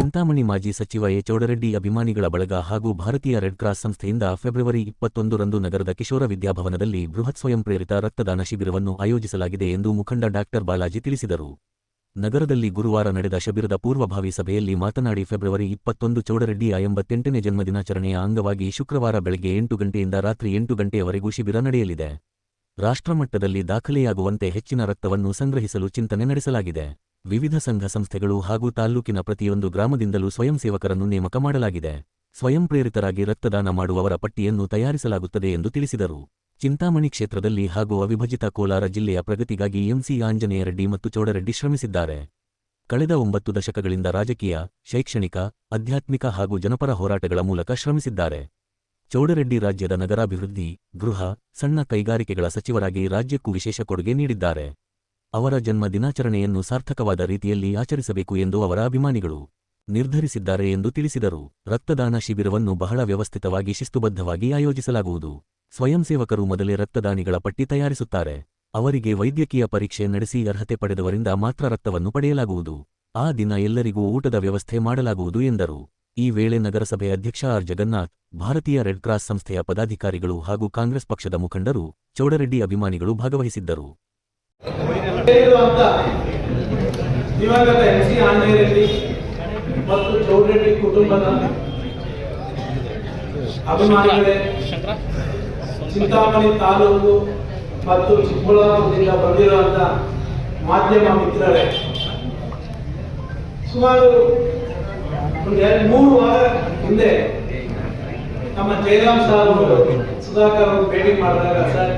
ಚಿಂತಾಮಣಿ ಮಾಜಿ ಸಚಿವ ಎ. ಚೌಡರೆಡ್ಡಿ ಅಭಿಮಾನಿಗಳ ಬಳಗ ಹಾಗೂ ಭಾರತೀಯ ರೆಡ್ ಕ್ರಾಸ್ ಸಂಸ್ಥೆಯಿಂದ ಫೆಬ್ರವರಿ ಇಪ್ಪತ್ತೊಂದರಂದು ನಗರದ ಕಿಶೋರ ವಿದ್ಯಾಭವನದಲ್ಲಿ ಬೃಹತ್ ಸ್ವಯಂ ಪ್ರೇರಿತ ರಕ್ತದಾನ ಶಿಬಿರವನ್ನು ಆಯೋಜಿಸಲಾಗಿದೆ ಎಂದು ಮುಖಂಡ ಡಾಕ್ಟರ್ ಬಾಲಾಜಿ ತಿಳಿಸಿದರು. ನಗರದಲ್ಲಿ ಗುರುವಾರ ನಡೆದ ಶಿಬಿರದ ಪೂರ್ವಭಾವಿ ಸಭೆಯಲ್ಲಿ ಮಾತನಾಡಿ ಫೆಬ್ರವರಿ ಇಪ್ಪತ್ತೊಂದು ಚೌಡರೆಡ್ಡಿಯ ಎಂಬತ್ತೆಂಟನೇ ಜನ್ಮದಿನಾಚರಣೆಯ ಅಂಗವಾಗಿ ಶುಕ್ರವಾರ ಬೆಳಗ್ಗೆ ಎಂಟು ಗಂಟೆಯಿಂದ ರಾತ್ರಿ ಎಂಟು ಗಂಟೆಯವರೆಗೂ ಶಿಬಿರ ನಡೆಯಲಿದೆ. ರಾಷ್ಟ್ರಮಟ್ಟದಲ್ಲಿ ದಾಖಲೆಯಾಗುವಂತೆ ಹೆಚ್ಚಿನ ರಕ್ತವನ್ನು ಸಂಗ್ರಹಿಸಲು ಚಿಂತನೆ ನಡೆಸಲಾಗಿದೆ. ವಿವಿಧ ಸಂಘ ಸಂಸ್ಥೆಗಳು ಹಾಗೂ ತಾಲ್ಲೂಕಿನ ಪ್ರತಿಯೊಂದು ಗ್ರಾಮದಿಂದಲೂ ಸ್ವಯಂ ಸೇವಕರನ್ನು ನೇಮಕ ಮಾಡಲಾಗಿದೆ. ಸ್ವಯಂ ಪ್ರೇರಿತರಾಗಿ ರಕ್ತದಾನ ಮಾಡುವವರ ಪಟ್ಟಿಯನ್ನು ತಯಾರಿಸಲಾಗುತ್ತದೆ ಎಂದು ತಿಳಿಸಿದರು. ಚಿಂತಾಮಣಿ ಕ್ಷೇತ್ರದಲ್ಲಿ ಹಾಗೂ ಅವಿಭಜಿತ ಕೋಲಾರ ಜಿಲ್ಲೆಯ ಪ್ರಗತಿಗಾಗಿ ಎಂಸಿ ಆಂಜನೇಯ ರೆಡ್ಡಿ ಮತ್ತು ಚೌಡರೆಡ್ಡಿ ಶ್ರಮಿಸಿದ್ದಾರೆ. ಕಳೆದ ಒಂಬತ್ತು ದಶಕಗಳಿಂದ ರಾಜಕೀಯ, ಶೈಕ್ಷಣಿಕ, ಆಧ್ಯಾತ್ಮಿಕ ಹಾಗೂ ಜನಪರ ಹೋರಾಟಗಳ ಮೂಲಕ ಶ್ರಮಿಸಿದ್ದಾರೆ. ಚೌಡರೆಡ್ಡಿ ರಾಜ್ಯದ ನಗರಾಭಿವೃದ್ಧಿ, ಗೃಹ, ಸಣ್ಣ ಕೈಗಾರಿಕೆಗಳ ಸಚಿವರಾಗಿ ರಾಜ್ಯಕ್ಕೂ ವಿಶೇಷ ಕೊಡುಗೆ ನೀಡಿದ್ದಾರೆ. ಅವರ ಜನ್ಮ ದಿನಾಚರಣೆಯನ್ನು ಸಾರ್ಥಕವಾದ ರೀತಿಯಲ್ಲಿ ಆಚರಿಸಬೇಕು ಎಂದು ಅವರ ಅಭಿಮಾನಿಗಳು ನಿರ್ಧರಿಸಿದ್ದಾರೆ ಎಂದು ತಿಳಿಸಿದರು. ರಕ್ತದಾನ ಶಿಬಿರವನ್ನು ಬಹಳ ವ್ಯವಸ್ಥಿತವಾಗಿ ಶಿಸ್ತುಬದ್ಧವಾಗಿ ಆಯೋಜಿಸಲಾಗುವುದು. ಸ್ವಯಂಸೇವಕರು ಮೊದಲೇ ರಕ್ತದಾನಿಗಳ ಪಟ್ಟಿ ತಯಾರಿಸುತ್ತಾರೆ. ಅವರಿಗೆ ವೈದ್ಯಕೀಯ ಪರೀಕ್ಷೆ ನಡೆಸಿ ಅರ್ಹತೆ ಪಡೆದವರಿಂದ ಮಾತ್ರ ರಕ್ತವನ್ನು ಪಡೆಯಲಾಗುವುದು. ಆ ದಿನ ಎಲ್ಲರಿಗೂ ಊಟದ ವ್ಯವಸ್ಥೆ ಮಾಡಲಾಗುವುದು ಎಂದರು. ಈ ವೇಳೆ ನಗರಸಭೆ ಅಧ್ಯಕ್ಷ ಆರ್. ಜಗನ್ನಾಥ್, ಭಾರತೀಯ ರೆಡ್ ಕ್ರಾಸ್ ಸಂಸ್ಥೆಯ ಪದಾಧಿಕಾರಿಗಳು ಹಾಗೂ ಕಾಂಗ್ರೆಸ್ ಪಕ್ಷದ ಮುಖಂಡರು ಚೌಡರೆಡ್ಡಿ ಅಭಿಮಾನಿಗಳು ಭಾಗವಹಿಸಿದ್ದರು. ಅಂತ. ದಿವಂಗತ ಎಂ ಸಿ ಆಂಜನೇಯ ಮತ್ತು ಚೌಡರೆಡ್ಡಿ ಕುಟುಂಬದ ಅಭಿಮಾನಿಗಳೇ. ಚಿಂತಾಮಣಿ ತಾಲೂಕು ಮತ್ತು ಚಿಕ್ಕಬಳ್ಳಾಪುರದಿಂದ ಬಂದಿರುವಂತ ಮಾಧ್ಯಮ ಮಿತ್ರರೇ. ಸುಮಾರು ಒಂದು ಎರಡು ಮೂರು ವಾರ ಹಿಂದೆ ನಮ್ಮ ಜಯರಾಮ್ ಸಾರ್ ಸುಧಾಕರ್ ಅವರು ಭೇಟಿ ಮಾಡಿದಾಗ, ಸರ್,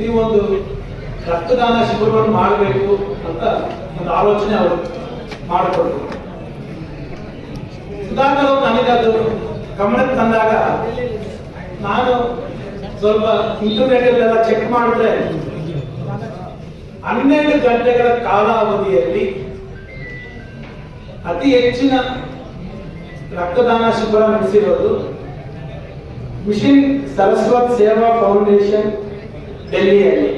ನೀವೊಂದು ರಕ್ತದಾನ ಶಿಬಿರವನ್ನು ಮಾಡಬೇಕು ಅಂತ ಒಂದು ಆಲೋಚನೆ ಅವರು ಮಾಡಿಕೊಟ್ರು. ಸುಧಾಕರ್ ಅವರು ನನಗೆ ಅದು ಗಮನಕ್ಕೆ ತಂದಾಗ ನಾನು ಸ್ವಲ್ಪ ಇಂಟರ್ನೆಟ್ ಅಲ್ಲೆಲ್ಲ ಚೆಕ್ ಮಾಡಿದ್ರೆ, ಹನ್ನೆರಡು ಗಂಟೆಗಳ ಕಾಲಾವಧಿಯಲ್ಲಿ ಅತಿ ಹೆಚ್ಚಿನ ರಕ್ತದಾನ ಶಿಬಿರ ನಡೆಸಿರೋದು ಮಿಷನ್ ಸರಸ್ವತ್ ಸೇವಾ ಫೌಂಡೇಶನ್, ಡೆಲ್ಲಿಯಲ್ಲಿ.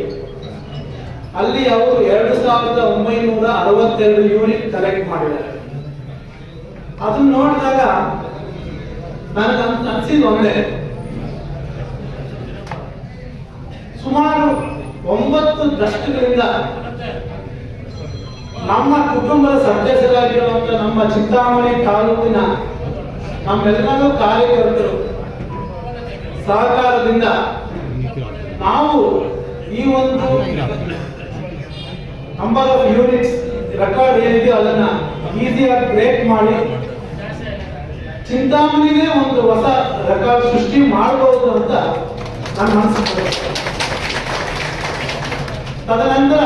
ಅಲ್ಲಿ ಅವರು ಎರಡು ಸಾವಿರದ ಒಂಬೈನೂರ ಅರವತ್ತೆರಡು ಯೂನಿಟ್ ಕಲೆಕ್ಟ್ ಮಾಡಿದ್ದಾರೆ. ಅದನ್ನ ನೋಡಿದಾಗ ನನಗೆ ಅನ್ಸಿದ ಒಂದೇ. ಸುಮಾರು ಒಂಬತ್ತು ದಶಕಗಳಿಂದ ನಮ್ಮ ಕುಟುಂಬದ ಸದಸ್ಯರಾಗಿರುವಂತ ನಮ್ಮ ಚಿಂತಾಮಣಿ ತಾಲೂಕಿನ ನಮ್ಮೆಲ್ಲರೂ ಕಾರ್ಯಕರ್ತರು ಸಹಕಾರದಿಂದ ನಾವು ಈ ಒಂದು ನಂಬರ್ ಆಫ್ ಯೂನಿಟ್ಸ್ ರೆಕಾರ್ಡ್ ಏನಿದೆ ಅದನ್ನ ಈಸಿಯಾಗಿ ಬ್ರೇಕ್ ಮಾಡಿ. ಚಿಂತಾಮಣಿನೇ ಒಂದು ಹೊಸ ರೆಕಾರ್ಡ್ ಸೃಷ್ಟಿ ಮಾಡಬಹುದು ಅಂತ ನನ್ನ ಮನಸ್ಸು ತದನಂತರ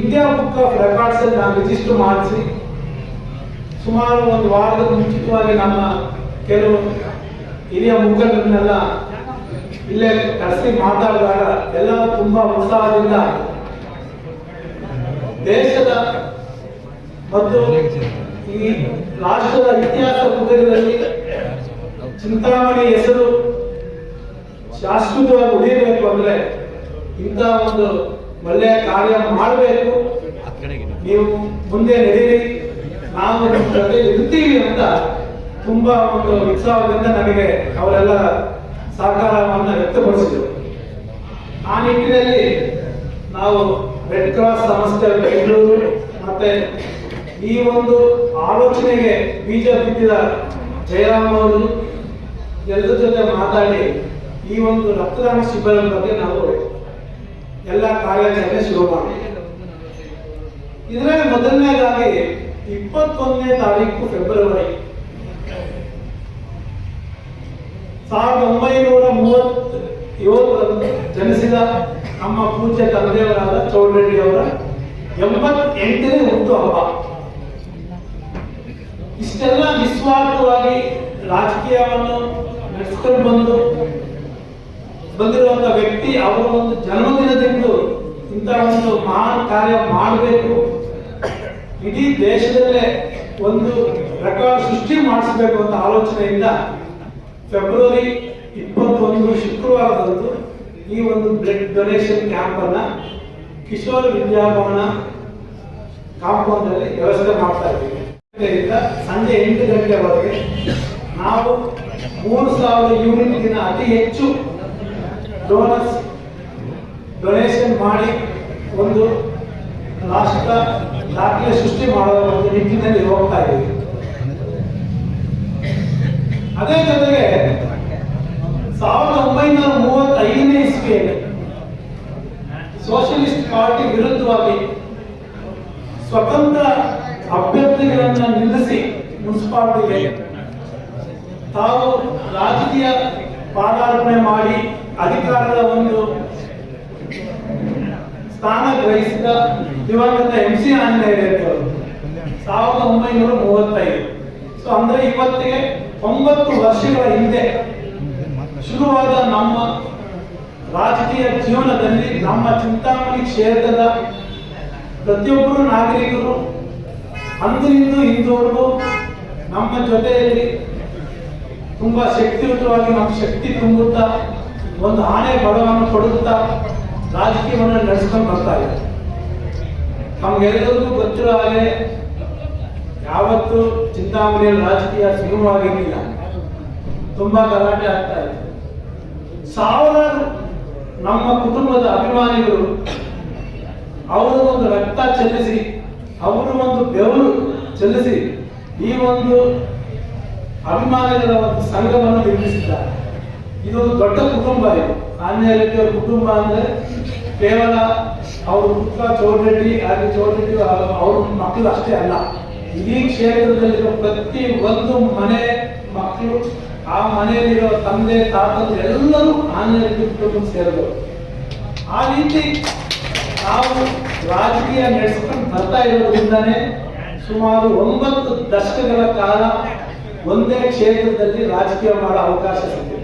ಇಂಡಿಯಾ ಬುಕ್ ಆಫ್ ರೆಕಾರ್ಡ್ಸ್ ನಾನು ರಿಜಿಸ್ಟರ್ ಮಾಡಿಸಿ. ಸುಮಾರು ಒಂದು ವಾರದ ಮುಂಚಿತವಾಗಿ ನಮ್ಮ ಕೆಲವು ಹಿರಿಯ ಮುಖಂಡರನ್ನೆಲ್ಲ ಇಲ್ಲೇ ಕರೆಸಿ ಮಾತಾಡಿದಾಗ ಎಲ್ಲ ತುಂಬಾ ಉತ್ಸಾಹದಿಂದ ದೇಶದ ಮತ್ತು ಈ ರಾಷ್ಟ್ರದ ಇತಿಹಾಸ ಮುಖದಲ್ಲಿ ಚಿಂತಾಮಣಿ ಹೆಸರು ಶಾಶ್ವತವಾಗಿ ಉಳಿಯಬೇಕು ಅಂದ್ರೆ ಇಂಥ ಒಂದು ಒಳ್ಳೆಯ ಕಾರ್ಯ ಮಾಡಬೇಕು. ನೀವು ಮುಂದೆ ನಡೀರಿ. ನಾವು ನಿಮ್ಮ ಜೊತೆ ಇರ್ತೀವಿ ಅಂತ ತುಂಬಾ ಒಂದು ಉತ್ಸಾಹದಿಂದ ನಮಗೆ ಅವರೆಲ್ಲ ಸಹಕಾರವನ್ನು ವ್ಯಕ್ತಪಡಿಸಿದರು. ಆ ನಿಟ್ಟಿನಲ್ಲಿ ನಾವು ರೆಡ್ ಕ್ರಾಸ್ ಸಂಸ್ಥೆ ಬೆಂಗಳೂರು ಮತ್ತೆ ಈ ಒಂದು ಆಲೋಚನೆಗೆ ಬೀಜ ಬಿತ್ತಿದ ಜಯರಾಮ್ ಅವರು ಎಲ್ಲರ ಜೊತೆ ಮಾತಾಡಿ ಈ ಒಂದು ರಕ್ತದಾನ ಶಿಬಿರ ಬಗ್ಗೆ ನಾವು ಎಲ್ಲ ಕಾರ್ಯಾಚರಣೆ ಶುರು ಮಾಡಿ. ಇದರಲ್ಲಿ ಮೊದಲನೇದಾಗಿ ಇಪ್ಪತ್ತೊಂದನೇ ತಾರೀಕು ಫೆಬ್ರವರಿ ಸಾವಿರದ ಒಂಬೈನೂರ ಮೂವತ್ತೇಳರಂದು ಜನಿಸಿದ ನಮ್ಮ ಪೂಜ್ಯ ತಂದೆಯವರಾದ ಚೌಡರೆಡ್ಡಿ ಅವರ ಎಂಬತ್ತೆಂಟನೇ ಹುಟ್ಟು ಹಬ್ಬ. ಇಷ್ಟೆಲ್ಲ ನಿಸ್ವಾರ್ಥವಾಗಿ ರಾಜಕೀಯವನ್ನು ನಡೆಸ್ಕೊಂಡು ಬಂದು ಬಂದಿರುವಂತ ವ್ಯಕ್ತಿ ಅವರ ಒಂದು ಜನ್ಮದಿನದಂದು ಇಂತಹ ಒಂದು ಮಹಾನ್ ಕಾರ್ಯ ಮಾಡಬೇಕು. ಇಡೀ ದೇಶದಲ್ಲೇ ಒಂದು ರೆಕಾರ್ಡ್ ಸೃಷ್ಟಿ ಮಾಡಿಸಬೇಕು ಅಂತ ಆಲೋಚನೆಯಿಂದ ಫೆಬ್ರವರಿ ಇಪ್ಪತ್ತೊಂದು ಶುಕ್ರವಾರದಂದು ಈ ಒಂದು ಬ್ಲಡ್ ಡೊನೇಷನ್ ಕ್ಯಾಂಪ್ ಅನ್ನ ಕಿಶೋರ್ ವಿದ್ಯಾಭವನ ಕಾಂಪೌಂಡ್ ಅಲ್ಲಿ ವ್ಯವಸ್ಥೆ ಮಾಡ್ತಾ ಇದ್ದೀವಿ. ಸಂಜೆ ಎಂಟು ಗಂಟೆವರೆಗೆ ನಾವು ಮೂರು ಸಾವಿರ ಯೂನಿಟ್ ದಿನ ಅತಿ ಹೆಚ್ಚು ಡೋನರ್ಸ್ ಡೊನೇಷನ್ ಮಾಡಿ ಒಂದು ರಾಷ್ಟ್ರ ದಾಖಲೆ ಸೃಷ್ಟಿ ಮಾಡುವ ಒಂದು ನಿಟ್ಟಿನಲ್ಲಿ ಹೋಗ್ತಾ ಇದ್ದೀವಿ. ಅದೇ ಜೊತೆಗೆ ಸಾವಿರದ ಒಂಬೈನೂರ ಮೂವತ್ತೈದನೇ ಇಸ್ವಿಯಲ್ಲಿ ಸೋಷಿಯಲಿಸ್ಟ್ ಪಾರ್ಟಿ ವಿರುದ್ಧವಾಗಿ ಸ್ವತಂತ್ರ ಅಭ್ಯರ್ಥಿಗಳನ್ನ ನಿಲ್ಲಿಸಿ ಮುನ್ಸಿಪಾಲಿಟಿಗೆ ತಾವು ರಾಜಕೀಯ ಪಾದಾರ್ಪಣೆ ಮಾಡಿ ಅಧಿಕಾರದ ಒಂದು ಸ್ಥಾನ ಗ್ರಹಿಸಿದ ದಿವಂಗತ ಎಂ ಸಿ ಆಂಜನೇಯ ಸಾವಿರದ ಒಂಬೈನೂರ ಮೂವತ್ತೈದು. ಸೊ, ಅಂದ್ರೆ ಇವತ್ತಿಗೆ ಒಂಬತ್ತು ವರ್ಷಗಳ ಹಿಂದೆ ಶುರುವಾದ ನಮ್ಮ ರಾಜಕೀಯ ಜೀವನದಲ್ಲಿ ನಮ್ಮ ಚಿಂತಾಮಣಿ ಕ್ಷೇತ್ರದ ಪ್ರತಿಯೊಬ್ಬರು ನಾಗರಿಕರು, ಅಂದಿನಿಂದ ಇಂದುವರೆಗೂ ನಮ್ಮ ಜೊತೆಯಲ್ಲಿ ತುಂಬಾ ಶಕ್ತಿಯುತವಾಗಿ ನಮ್ಮ ಶಕ್ತಿ ತುಂಬುತ್ತಾ ಒಂದು ಆನೆ ಬಡವನ್ನು ಕೊಡುತ್ತಾ ರಾಜಕೀಯವನ್ನು ನಡೆಸ್ಕೊಂಡು ಬರ್ತಾ ಇದೆ. ನಮ್ಗೆಲ್ಲರಿಗೂ ಗೊತ್ತಿರೋ ಹಾಗೆ ಯಾವತ್ತು ಚಿಂತಾಮಣಿಯಲ್ಲಿ ರಾಜಕೀಯ ಸುಗಮವಾಗಿರಲಿಲ್ಲ. ತುಂಬಾ ಗಲಾಟೆ ಆಗ್ತಾ ಇದೆ. ಸಾವಿರಾರು ನಮ್ಮ ಕುಟುಂಬದ ಅಭಿಮಾನಿಗಳು ಅವರು ಒಂದು ರಕ್ತ ಚೆಲ್ಲಿಸಿ, ಅವರು ಒಂದು ಬೆವರು ಚೆಲ್ಲಿಸಿ ಈ ಒಂದು ಅಭಿಮಾನಿಗಳ ಒಂದು ಸಂಘವನ್ನು ನಿರ್ಮಿಸಿದ್ದಾರೆ. ಇದು ದೊಡ್ಡ ಕುಟುಂಬ ಇದು. ಆಂಜನೇಯ ಕುಟುಂಬ ಅಂದ್ರೆ ಕೇವಲ ಅವ್ರ ಪುತ್ರ ಚೌಡರೆಡ್ಡಿ ಹಾಗೆ ಚೌಡರೆಡ್ಡಿ ಅವ್ರ ಮಕ್ಕಳು ಅಷ್ಟೇ ಅಲ್ಲ. ಇಡೀ ಕ್ಷೇತ್ರದಲ್ಲಿರೋ ಪ್ರತಿ ಒಂದು ಮನೆ ಮಕ್ಕಳು ಆ ಮನೆಯಲ್ಲಿರೋ ತಂದೆ ತಾತಂದು ಎಲ್ಲರೂ ಆನ್ಲೈನ್ ಕುಟುಂಬ ಸೇರಿದವರು ಆ ರೀತಿ ನಾವು ರಾಜಕೀಯ ನಡೆಸ್ಕೊಂಡು ಬರ್ತಾ ಇರೋದ್ರಿಂದಾನೇ ಸುಮಾರು ಒಂಬತ್ತು ದಶಕಗಳ ಕಾಲ ಒಂದೇ ಕ್ಷೇತ್ರದಲ್ಲಿ ರಾಜಕೀಯ ಮಾಡೋ ಅವಕಾಶ ಸಿಕ್ಕಿದೆ.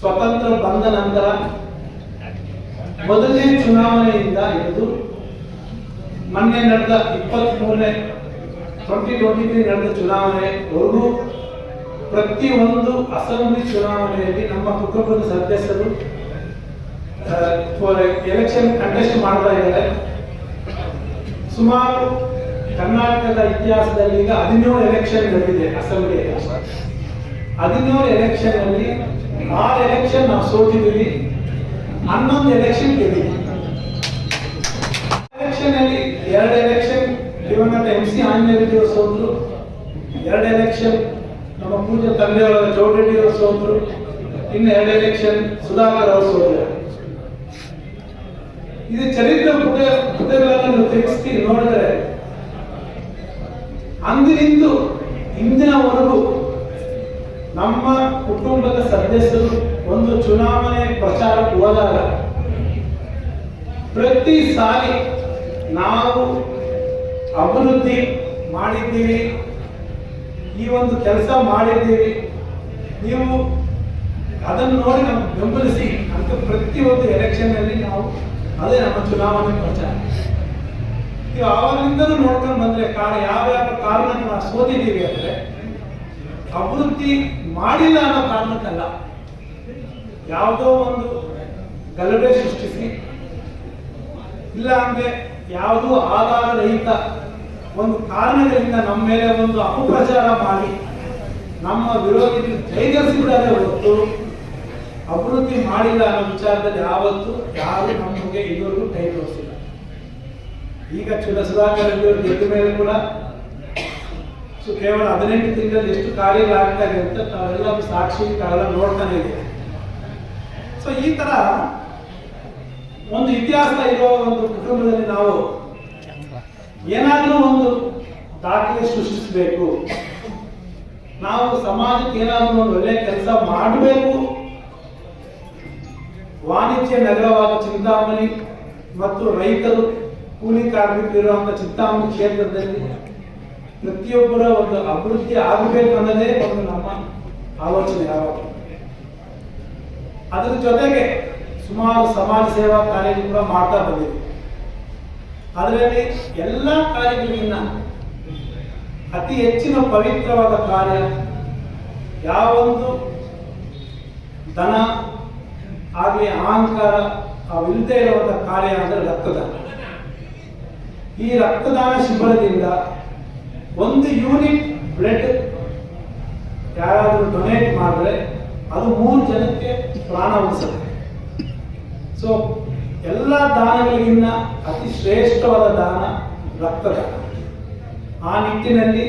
ಸ್ವತಂತ್ರ ಬಂದ ನಂತರ ಮೊದಲನೇ ಚುನಾವಣೆಯಿಂದ ಹಿಡಿದು ಮೊನ್ನೆ ನಡೆದ ಇಪ್ಪತ್ತ್ ಮೂರನೇ ಟ್ವೆಂಟಿ ಟ್ವೆಂಟಿ ತ್ರೀ ನಡೆದ ಚುನಾವಣೆವರೆಗೂ ಪ್ರತಿಯೊಂದು ಅಸೆಂಬ್ಲಿ ಚುನಾವಣೆಯಲ್ಲಿ ನಮ್ಮ ಕುಟುಂಬದ ಸದಸ್ಯರು ಎಲೆಕ್ಷನ್ ಕಂಟೆಸ್ಟ್ ಮಾಡ್ತಾ ಇದ್ದಾರೆ. ಸುಮಾರು ಕರ್ನಾಟಕದ ಇತಿಹಾಸದಲ್ಲಿ ಈಗ ಹದಿನೇಳು ಎಲೆಕ್ಷನ್ ನಡೆದಿದೆ ಅಸೆಂಬ್ಲಿ ಹದಿನೇಳು ಎಲೆಕ್ಷನ್ ಅಲ್ಲಿ ಆರು ಎಲೆಕ್ಷನ್ ನಾವು ಸೋತಿದ್ದೀವಿ. ಹನ್ನೊಂದು ಎಲೆಕ್ಷನ್ ಎಲೆಕ್ಷನ್ ಅಲ್ಲಿ ಎರಡು ಎಲೆಕ್ಷನ್ ದಿವಂಗತ ಎಂ ಸಿ ಆಂಜನೇಯ ಸೋತರು. ಎರಡು ಎಲೆಕ್ಷನ್ ನಮ್ಮ ಪೂಜ್ಯ ತಂದೆಯವರ ಚೌಡರೆಡ್ಡಿ ಅವರು ಸೋತರು ಇನ್ನು ಎರಡು ಎಲೆಕ್ಷನ್ ಸುಧಾಕರ್ ಅವರು ಸೋತರು ಇದು ಚರಿತ್ರೆ ಪುಟ ಪುಟಗಳನ್ನು ತೆಗೆಸಿ ನೋಡಿದ್ರೆ. ಅಂದಿನಿಂದ ಇಂದಿನವರೆಗೂ ನಮ್ಮ ಕುಟುಂಬದ ಸದಸ್ಯರು ಒಂದು ಚುನಾವಣೆ ಪ್ರಚಾರಕ್ಕೆ ಹೋದಾಗ ಪ್ರತಿ ಸಾರಿ ನಾವು ಅಭಿವೃದ್ಧಿ ಮಾಡಿದ್ದೀವಿ. ಈ ಒಂದು ಕೆಲಸ ಮಾಡಿದ್ದೀರಿ. ನೀವು ಅದನ್ನು ನೋಡಿ ನಾವು ಬೆಂಬಲಿಸಿ ಅಂತ ಪ್ರತಿಯೊಂದು ಎಲೆಕ್ಷನ್ ಅಲ್ಲಿ ನಾವು ಅದೇ ನಮ್ಮ ಚುನಾವಣೆ ಪ್ರಚಾರ. ನೀವು ಆವಾಗಿಂದಲೂ ನೋಡ್ಕೊಂಡು ಬಂದ್ರೆ ಕಾರಣ ಯಾವ್ಯಾವ ಕಾರಣಕ್ಕೆ ನಾವು ಸೋತಿದ್ದೀವಿ ಅಂದ್ರೆ ಅಭಿವೃದ್ಧಿ ಮಾಡಿಲ್ಲ ಅನ್ನೋ ಕಾರಣಕ್ಕಲ್ಲ. ಯಾವುದೋ ಒಂದು ಗಲಭೆ ಸೃಷ್ಟಿಸಿ, ಇಲ್ಲ ಅಂದ್ರೆ ಯಾವುದೋ ಆಧಾರ ರಹಿತ ಒಂದು ಕಾರಣಗಳಿಂದ ನಮ್ಮ ಮೇಲೆ ಒಂದು ಅಪಪ್ರಚಾರ ಮಾಡಿ, ನಮ್ಮ ವಿರೋಧಿಗಳು ಜೈಗರಿಸಿಬಿಡದೆ ಹೊತ್ತು ಅಭಿವೃದ್ಧಿ ಮಾಡಿಲ್ಲ ಅನ್ನೋ ವಿಚಾರದಲ್ಲಿ ಯಾವತ್ತು ಯಾರು ನಮಗೆ ಇದುವರೆಗೂ ಕೈ ತೋರಿಸಿಲ್ಲ. ಈಗ ಚುಲ ಸುಧಾಕರ್ ರೆಡ್ಡಿಯವರು ಗೆದ್ದ ಮೇಲೆ ಕೂಡ ಸೊ ಕೇವಲ ಹದಿನೆಂಟು ತಿಂಗಳಲ್ಲಿ ಎಷ್ಟು ಕಾರ್ಯಗಳಾಗ್ತಾರೆ ಅಂತ ತಾವೆಲ್ಲ ಸಾಕ್ಷಿ ತಾವೆಲ್ಲ ನೋಡ್ತಾನೆ ಇದೆ. ಸೊ ಈ ತರ ಒಂದು ಇತಿಹಾಸ ಇರೋ ಒಂದು ಕುಟುಂಬದಲ್ಲಿ ನಾವು ಏನಾದರೂ ಒಂದು ದಾಖಲೆ ಸೃಷ್ಟಿಸಬೇಕು. ನಾವು ಸಮಾಜಕ್ಕೆ ಏನಾದರೂ ಒಂದು ಒಳ್ಳೆ ಕೆಲಸ ಮಾಡಬೇಕು. ವಾಣಿಜ್ಯ ನಗರವಾದ ಚಿಂತಾಮಣಿ ಮತ್ತು ರೈತರು ಕೂಲಿ ಕಾರ್ಮಿಕರಿರುವಂತಹ ಚಿಂತಾಮಣಿ ಕ್ಷೇತ್ರದಲ್ಲಿ ಪ್ರತಿಯೊಬ್ಬರ ಒಂದು ಅಭಿವೃದ್ಧಿ ಆಗಬೇಕು ಅನ್ನೋದೇ ಒಂದು ನಮ್ಮ ಆಲೋಚನೆ ಯಾವಾಗ. ಅದರ ಜೊತೆಗೆ ಸುಮಾರು ಸಮಾಜ ಸೇವಾ ಕಾರ್ಯ ಕೂಡ ಮಾಡ್ತಾ ಬಂದಿದೆ. ಅದರಲ್ಲಿ ಎಲ್ಲ ಕಾರ್ಯಗಳಿಗಿನ್ನ ಅತಿ ಹೆಚ್ಚಿನ ಪವಿತ್ರವಾದ ಕಾರ್ಯ ಯಾವೊಂದು ದನ ಆಗಲಿ ಅಹಂಕಾರ ಅವಿಲ್ಲದೆ ಇರುವಂತಹ ಕಾರ್ಯ ಅಂದರೆ ರಕ್ತದಾನ. ಈ ರಕ್ತದಾನ ಶಿಬಿರದಿಂದ ಒಂದು ಯೂನಿಟ್ ಬ್ಲಡ್ ಯಾರಾದರೂ ಡೊನೇಟ್ ಮಾಡಿದ್ರೆ ಅದು ಮೂರು ಜನಕ್ಕೆ ಪ್ರಾಣ ಉಳಿಸುತ್ತೆ. ಸೊ ಎಲ್ಲ ದಾನಗಳಿಗಿನ್ನ ಅತಿ ಶ್ರೇಷ್ಠವಾದ ದಾನ ರಕ್ತದಾನ. ಆ ನಿಟ್ಟಿನಲ್ಲಿ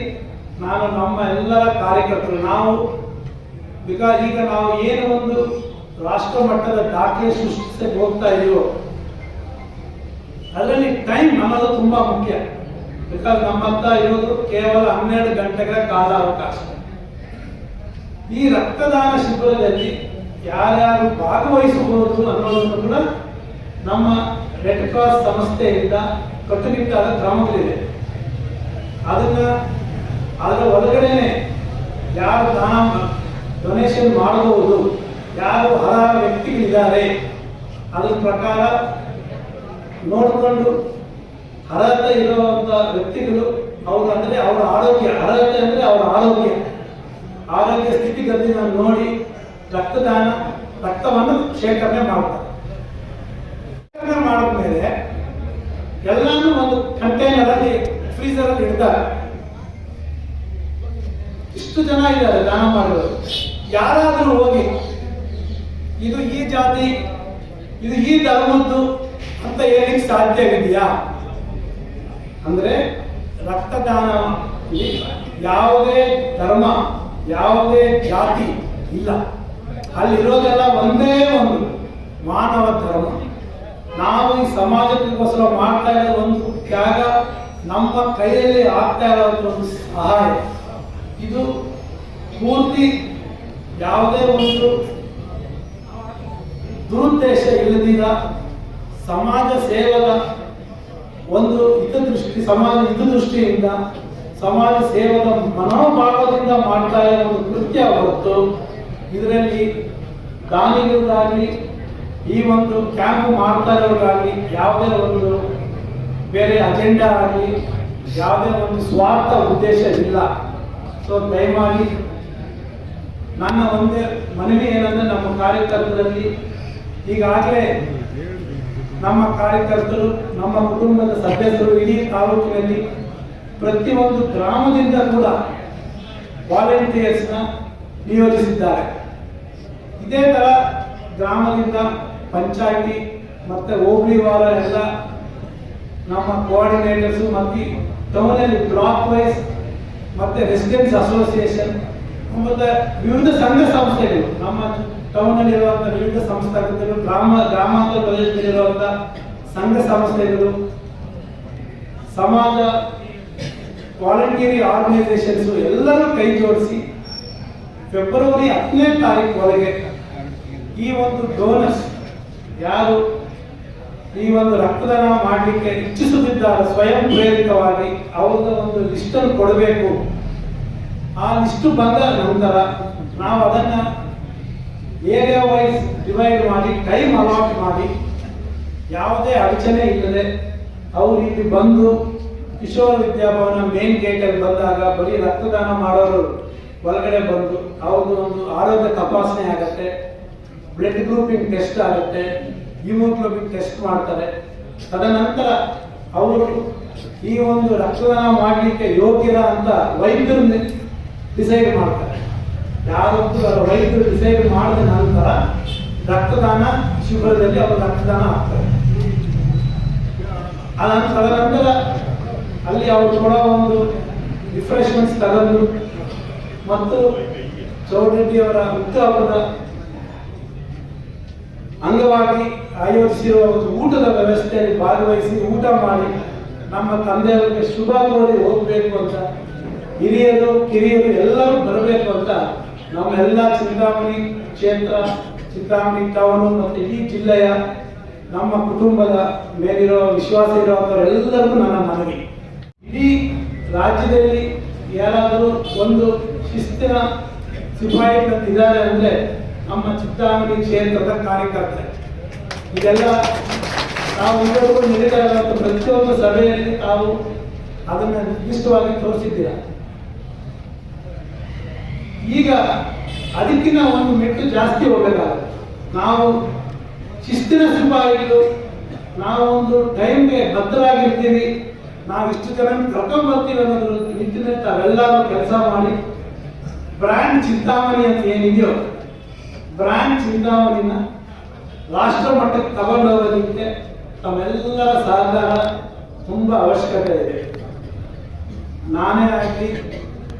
ನಾನು ನಮ್ಮ ಎಲ್ಲ ಕಾರ್ಯಕರ್ತರು, ನಾವು ಬಿಕಾಸ್ ಈಗ ನಾವು ಏನು ಒಂದು ರಾಷ್ಟ್ರ ಮಟ್ಟದ ದಾಖಲೆ ಸೃಷ್ಟಿಸಕ್ಕೆ ಹೋಗ್ತಾ ಇದೀವೋ, ಅದರಲ್ಲಿ ಟೈಮ್ ಅನ್ನೋದು ತುಂಬಾ ಮುಖ್ಯ. ಬಿಕಾಸ್ ನಮ್ಮ ಇರೋದು ಕೇವಲ ಹನ್ನೆರಡು ಗಂಟೆಗಳ ಕಾಲಾವಕಾಶ. ಈ ರಕ್ತದಾನ ಶಿಬಿರದಲ್ಲಿ ಯಾರ್ಯಾರು ಭಾಗವಹಿಸಬಹುದು ಅನ್ನೋದನ್ನು ಕೂಡ ನಮ್ಮ ರೆಡ್ ಕ್ರಾಸ್ ಸಂಸ್ಥೆಯಿಂದ ಕಟ್ಟುನಿಟ್ಟಾದ ಕ್ರಮಗಳಿದೆ ಅದನ್ನ ಅದರ ಒಳಗಡೆನೆ ಯಾರು ದಾನ ಡೊನೇಷನ್ ಮಾಡಬಹುದು, ಯಾರು ಅರ್ಹ ವ್ಯಕ್ತಿಗಳಿದ್ದಾರೆ, ಅದರ ಪ್ರಕಾರ ನೋಡಿಕೊಂಡು ಅರ್ಹತೆ ಇರುವಂತ ವ್ಯಕ್ತಿಗಳು ಅವರು ಅಂದ್ರೆ ಅವರ ಆರೋಗ್ಯ, ಅರ್ಹತೆ ಅಂದ್ರೆ ಅವರ ಆರೋಗ್ಯ. ಆರೋಗ್ಯ ಸ್ಥಿತಿಗತಿಯನ್ನು ನೋಡಿ ರಕ್ತದಾನ, ರಕ್ತವನ್ನು ಶೇಖರಣೆ ಮಾಡ್ತಾರೆ. ಶೇಖರಣೆ ಮಾಡಿದ್ಮೇಲೆ ಎಲ್ಲಾನು ಒಂದು ಕಂಟೈನರ್ ಅಲ್ಲಿ ಫ್ರೀಸರ್ ಅಲ್ಲಿ ಇಡ್ತಾರೆ. ಇಷ್ಟು ಜನ ಇದ್ದಾರೆ ದಾನ ಮಾಡೋರು ಯಾರಾದರೂ ಹೋಗಿ, ಇದು ಈ ಜಾತಿ, ಇದು ಈ ಧರ್ಮದ್ದು ಅಂತ ಹೇಳಿಕ್ ಸಾಧ್ಯವಿದೆಯಾ ಅಂದ್ರೆ ರಕ್ತದಾನ ಯಾವುದೇ ಧರ್ಮ, ಯಾವುದೇ ಜಾತಿ ಇಲ್ಲ. ಅಲ್ಲಿರೋದೆಲ್ಲ ಒಂದೇ ಒಂದು ಮಾನವ ಧರ್ಮ. ನಾವು ಈ ಸಮಾಜಕ್ಕೋಸ್ಕರ ಮಾಡ್ತಾ ಇರೋ ಒಂದು ತ್ಯಾಗ, ನಮ್ಮ ಕೈಯಲ್ಲಿ ಆಗ್ತಾ ಇರೋ ಒಂದು ಸಹಾಯ. ಇದು ಪೂರ್ತಿ ಯಾವುದೇ ಒಂದು ದುರುದ್ದೇಶ ಇಲ್ಲದಿರ ಸಮಾಜ ಸೇವದ ಒಂದು ಹಿತದೃಷ್ಟಿ, ಸಮಾಜ ಹಿತದೃಷ್ಟಿಯಿಂದ ಸಮಾಜ ಸೇವದ ಮನೋಭಾವದಿಂದ ಮಾಡ್ತಾ ಇರೋ ಒಂದು ಕೃತ್ಯ ಹೊರತು ಇದರಲ್ಲಿ ದಾನಿಗಳಿಗಾಗಲಿ ಈ ಒಂದು ಕ್ಯಾಂಪ್ ಮಾಡ್ತಾ ಇರೋರಾಗಲಿ ಯಾವುದೇ ಒಂದು ಬೇರೆ ಅಜೆಂಡಾ ಆಗಲಿ, ಯಾವುದೇ ಒಂದು ಸ್ವಾರ್ಥ ಉದ್ದೇಶ ಇಲ್ಲ. ಸೊ ದಯಮಾಡಿ ನನ್ನ ಒಂದೇ ಮನವಿ ಏನಂದ್ರೆ ನಮ್ಮ ಕಾರ್ಯಕರ್ತರಲ್ಲಿ ಈಗಾಗಲೇ ನಮ್ಮ ಕಾರ್ಯಕರ್ತರು, ನಮ್ಮ ಕುಟುಂಬದ ಸದಸ್ಯರು ಇಡೀ ತಾಲೂಕಿನಲ್ಲಿ ಪ್ರತಿಯೊಂದು ಗ್ರಾಮದಿಂದ ಕೂಡ ವಾಲಂಟಿಯರ್ಸ್ನ ನಿಯೋಜಿಸಿದ್ದಾರೆ. ಇದೇ ತರ ಗ್ರಾಮದಿಂದ ಪಂಚಾಯತಿ ಮತ್ತೆ ಹೋಬಳಿ ವಾರ ಎಲ್ಲ ನಮ್ಮ ಕೋಆರ್ಡಿನೇಟರ್ಸ್ ಮತ್ತೆ ಟೌನಲ್ಲಿ ಬ್ಲಾಕ್ ವೈಸ್ ಮತ್ತೆ ರೆಸಿಡೆನ್ಸ್ ಅಸೋಸಿಯೇಷನ್ ಮತ್ತೆ ವಿವಿಧ ಸಂಘ ಸಂಸ್ಥೆಗಳು, ನಮ್ಮ ಟೌನ್ ಅಲ್ಲಿ ಇರುವಂತಹ ವಿವಿಧ ಸಂಸ್ಥೆಗಳು ಗ್ರಾಮ, ಗ್ರಾಮಾಂತರ ಪ್ರದೇಶದಲ್ಲಿರುವಂತಹ ಸಂಘ ಸಂಸ್ಥೆಗಳು, ಸಮಾಜ ವಾಲಂಟಿಯರಿ ಆರ್ಗನೈಸೇಷನ್ಸ್ ಎಲ್ಲರೂ ಕೈ ಜೋಡಿಸಿ ಫೆಬ್ರವರಿ ಹತ್ತನೇ ತಾರೀಕು ಒಳಗೆ ಈ ಒಂದು ಡೋನರ್ಸ್ ಯಾರು? ಈ ಒಂದು ರಕ್ತದಾನ ಮಾಡಲಿಕ್ಕೆ ಇಚ್ಛಿಸುತ್ತಿದ್ದಾರೆ ಸ್ವಯಂ ಪ್ರೇರಿತವಾಗಿ ಅವ್ರದ ಒಂದು ಲಿಸ್ಟ್ ಅನ್ನು ಕೊಡಬೇಕು. ಆ ಲಿಸ್ಟ್ ಬಂದ ನಂತರ ನಾವು ಅದನ್ನ ಏರಿಯಾ ವೈಸ್ ಡಿವೈಡ್ ಮಾಡಿ ಟೈಮ್ ಅಲಾಟ್ ಮಾಡಿ, ಯಾವುದೇ ಅಡಚಣೆ ಇಲ್ಲದೆ ಅವರು ಇಲ್ಲಿ ಬಂದು ಕಿಶೋರ ವಿದ್ಯಾಭವನ ಮೇನ್ ಗೇಟಲ್ಲಿ ಬಂದಾಗ ಬರೀ ರಕ್ತದಾನ ಮಾಡೋರು ಒಳಗಡೆ ಬಂದು ಅವ್ರದ್ದು ಒಂದು ಆರೋಗ್ಯ ತಪಾಸಣೆ ಆಗತ್ತೆ. ಬ್ಲಡ್ ಗ್ರೂಪಿಂಗ್ ಟೆಸ್ಟ್ ಆಗುತ್ತೆ ಹಿಮೋಗ್ಲೋಬಿನ್ ಟೆಸ್ಟ್ ಮಾಡ್ತಾರೆ. ತದನಂತರ ಅವರು ಈ ಒಂದು ರಕ್ತದಾನ ಮಾಡಲಿಕ್ಕೆ ಯೋಗ್ಯರ ಅಂತ ವೈದ್ಯರು ಡಿಸೈಡ್ ಮಾಡ್ತಾರೆ. ಯಾರೊಂದು ವೈದ್ಯರು ಡಿಸೈಡ್ ಮಾಡಿದ ನಂತರ ರಕ್ತದಾನ ಶಿಬಿರದಲ್ಲಿ ಅವರು ರಕ್ತದಾನ ಆಗ್ತಾರೆ ತದನಂತರ ಅಲ್ಲಿ ಅವರು ಕೂಡ ಒಂದು ರಿಫ್ರೆಶ್ಮೆಂಟ್ಸ್ ತಗೊಂಡು ಮತ್ತು ಚೌಡರೆಡ್ಡಿಯವರ ಹುಟ್ಟುಹಬ್ಬದ ಅಂಗವಾಗಿ ಆಯೋಜಿಸಿರುವ ಒಂದು ಊಟದ ವ್ಯವಸ್ಥೆಯಲ್ಲಿ ಭಾಗವಹಿಸಿ ಊಟ ಮಾಡಿ ನಮ್ಮ ತಂದೆಯವರಿಗೆ ಶುಭ ಕೋರಿ ಹೋಗಬೇಕು ಅಂತ, ಹಿರಿಯರು, ಕಿರಿಯರು ಎಲ್ಲರೂ ಬರಬೇಕು ಅಂತ ನಮ್ಮೆಲ್ಲ ಚಿಂತಾಮಣಿ ಕ್ಷೇತ್ರ, ಚಿಂತಾಮಣಿ ಟೌನು ಮತ್ತು ಇಡೀ ಜಿಲ್ಲೆಯ ನಮ್ಮ ಕುಟುಂಬದ ಮೇಲಿರೋ ವಿಶ್ವಾಸ ಇರುವಂಥವರೆಲ್ಲರಿಗೂ ನನ್ನ ಮನವಿ. ಇಡೀ ರಾಜ್ಯದಲ್ಲಿ ಯಾರಾದರೂ ಒಂದು ಶಿಸ್ತಿನ ಸಿಪಾಯಿ ಇದ್ದಾರೆ ಅಂದರೆ ನಮ್ಮ ಚಿಂತಾಮಣಿ ಕ್ಷೇತ್ರದ ಕಾರ್ಯಕರ್ತರು ಇದೆಲ್ಲ ನಾವು ಇರುವಂಥ ಪ್ರತಿಯೊಂದು ಸಭೆಯಲ್ಲಿ ತಾವು ಅದನ್ನು ನಿರ್ದಿಷ್ಟವಾಗಿ ತೋರಿಸಿದ್ದೀರಾ? ಈಗ ಅದಕ್ಕಿಂತ ಒಂದು ಮೆಟ್ಟು ಜಾಸ್ತಿ ಹೋಗಬೇಕಾಗುತ್ತೆ ನಾವು ಶಿಸ್ತಿನ ಸಿಪಾಯಿಗಳು ನಾವೊಂದು ಟೈಮ್ಗೆ ಬದ್ಧರಾಗಿರ್ತೀವಿ. ನಾವು ಇಷ್ಟು ಜನ ಕರ್ಕೊಂಡ್ ಬರ್ತೀವಿ ಅನ್ನೋದ್ರ ತಾವೆಲ್ಲರೂ ಕೆಲಸ ಮಾಡಿ. ಬ್ರ್ಯಾಂಡ್ ಚಿಂತಾಮಣಿ ಅಂತ ಏನಿದೆಯೋ ಬ್ರ್ಯಾಂಡ್ ಚಿಂತಾಮಣಿನ ರಾಷ್ಟ್ರ ಮಟ್ಟಕ್ಕೆ ತಗೊಂಡೋಗೋದಕ್ಕೆ ತಮ್ಮೆಲ್ಲರ ಸಹಕಾರ ತುಂಬಾ ಅವಶ್ಯಕತೆ ಇದೆ. ನಾನೇ ಆಗಲಿ,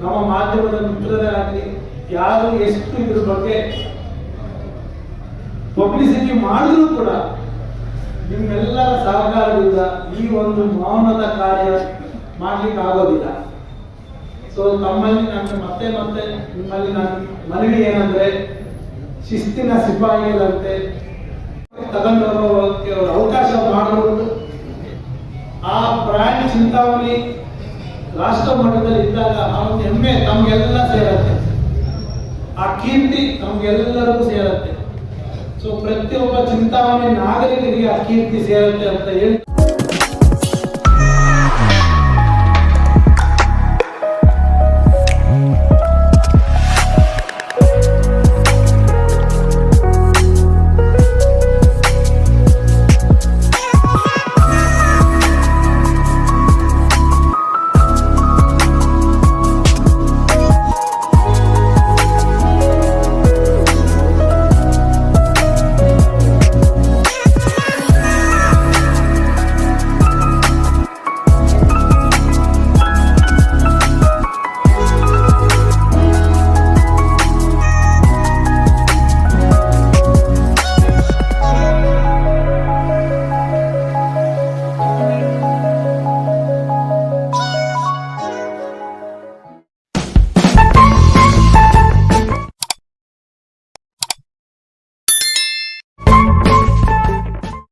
ನಮ್ಮ ಮಾಧ್ಯಮದ ಮಿತ್ರರೇ ಆಗಲಿ, ಯಾರು ಎಷ್ಟು ಇದ್ರ ಬಗ್ಗೆ ಪಬ್ಲಿಸಿಟಿ ಮಾಡಿದ್ರು ಕೂಡ ನಿಮ್ಮೆಲ್ಲರ ಸಹಕಾರದಿಂದ ಈ ಒಂದು ಮೌನದ ಕಾರ್ಯ ಮಾಡ್ಲಿಕ್ಕೆ ಆಗೋದಿಲ್ಲ. ಸೊ ತಮ್ಮಲ್ಲಿ ನಾನು ಮತ್ತೆ ಮತ್ತೆ ನಿಮ್ಮಲ್ಲಿ ನಾನು ಮನವಿ ಏನಂದ್ರೆ ಶಿಸ್ತಿನ ಸಿಪಾಯಿಗಳಂತೆ ಅವ್ರು ಅವಕಾಶ ಮಾಡಬಹುದು ಆ ಪ್ರಾಯ ಚಿಂತಾವಣಿ ರಾಷ್ಟ್ರ ಮಟ್ಟದಲ್ಲಿ ಇದ್ದಾಗ ಆ ಹೆಮ್ಮೆ ತಮಗೆಲ್ಲ ಸೇರತ್ತೆ. ಆ ಕೀರ್ತಿ ನಮ್ಗೆಲ್ಲರಿಗೂ ಸೇರತ್ತೆ. ಸೊ ಪ್ರತಿಯೊಬ್ಬ ಚಿಂತಾವಣಿ ನಾಗರಿಕರಿಗೆ ಆ ಕೀರ್ತಿ ಸೇರತ್ತೆ ಅಂತ ಹೇಳಿ